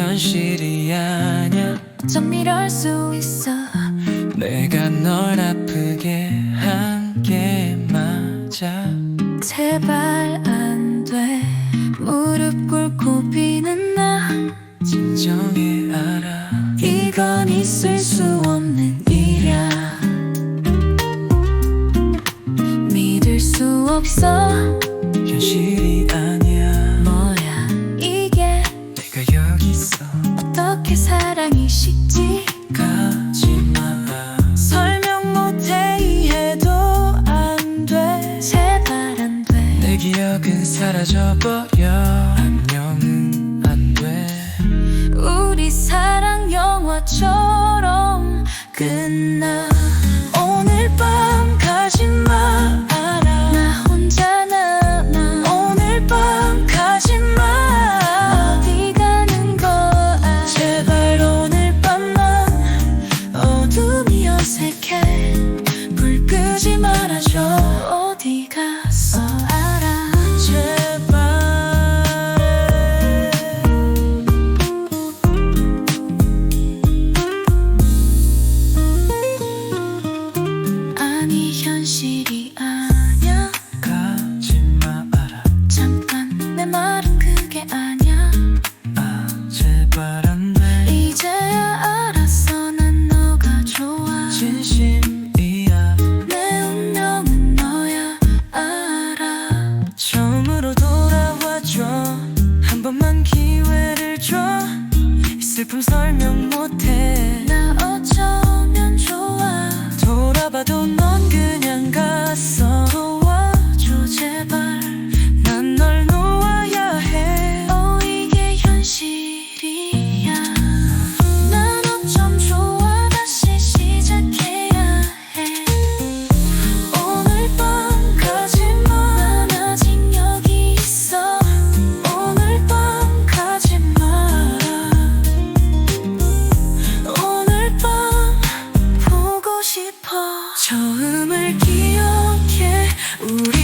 현실이 아냐 좀 이럴 수 있어. 내가 널 아프게 한 게 맞아. 제발 안 돼. 무릎 꿇고 비는 나. 진정해 알아. 이건 있을 수 없는 일이야. 믿을 수 없어. 현실이 아니야 사라져버려. 안녕은 안돼. 우리 사랑 영화처럼 끝나 슬픔 설명 못해. 나 어쩌면 좋아. 돌아봐도 넌 기억해. 우리